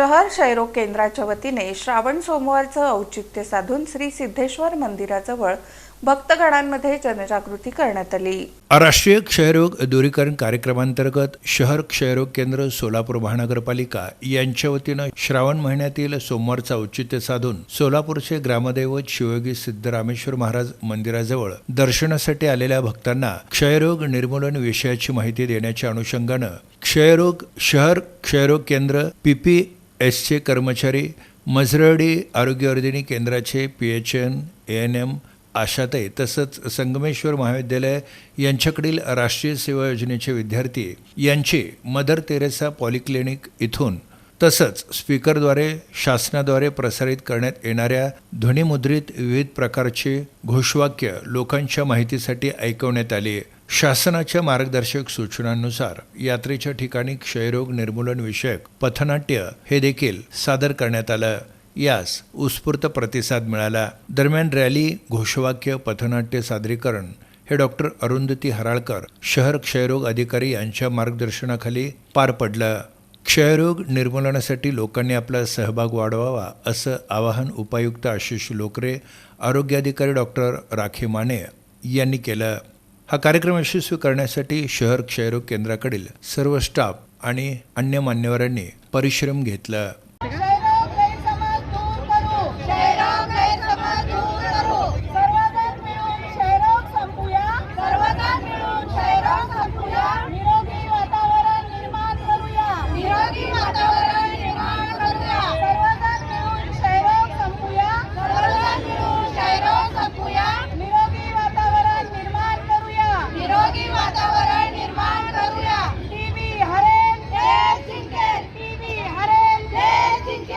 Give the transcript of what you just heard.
शहर क्षयरोग केंद्राच्या वतीने श्रावण सोमवारचं औचित्य साधून श्री सिद्धेश्वर मंदिराजवळ भक्तगणांमध्ये जनजागृती करण्यात आली. राष्ट्रीय क्षयरोग दूरीकरण कार्यक्रमांतर्गत शहर क्षयरोग केंद्र सोलापूर महानगरपालिका यांच्या वतीनं श्रावण महिन्यातील सोमवारचं औचित्य साधून सोलापूरचे ग्रामदैवत शिवयोगी सिद्धरामेश्वर महाराज मंदिराजवळ दर्शनासाठी आलेल्या भक्तांना क्षयरोग निर्मूलन विषयाची माहिती देण्याच्या अनुषंगानं क्षयरोग शहर क्षयरोग केंद्र पीपी एसचे कर्मचारी मजरडी आरोग्यवर्धिनी केंद्राचे P H N A N M आशाताई तसंच संगमेश्वर महाविद्यालय यांच्याकडील राष्ट्रीय सेवा योजनेचे विद्यार्थी यांची मदर तेरेसा पॉलिक्लिनिक इथून तसंच स्पीकरद्वारे शासनाद्वारे प्रसारित करण्यात येणाऱ्या ध्वनिमुद्रित विविध प्रकारचे घोषवाक्य लोकांच्या माहितीसाठी ऐकवण्यात आली. शासनाच्या मार्गदर्शक सूचनांनुसार यात्रेच्या ठिकाणी क्षयरोग निर्मूलन विषयक पथनाट्य हे देखील सादर करण्यात आलं. यास उत्स्फूर्त प्रतिसाद मिळाला. दरम्यान रॅली घोषवाक्य पथनाट्य सादरीकरण हे डॉक्टर अरुंधती हराळकर शहर क्षयरोग अधिकारी यांच्या मार्गदर्शनाखाली पार पडलं. क्षयरोग निर्मूलनासाठी लोकांनी आपला सहभाग वाढवावा असं आवाहन उपायुक्त आशिष लोकरे आरोग्याधिकारी डॉक्टर राखी माने यांनी केलं. हा कार्यक्रम यशस्वी करण्यासाठी शहर क्षयरोग केंद्राकडील सर्व स्टाफ आणि अन्य मान्यवरांनी परिश्रम घेतला.